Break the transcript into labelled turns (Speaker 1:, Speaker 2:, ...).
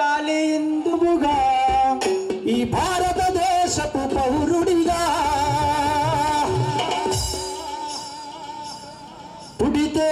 Speaker 1: కొట్టాలి
Speaker 2: ఇందువుగా ఈ భారతదేశపు పౌరుడిగా. పుడితే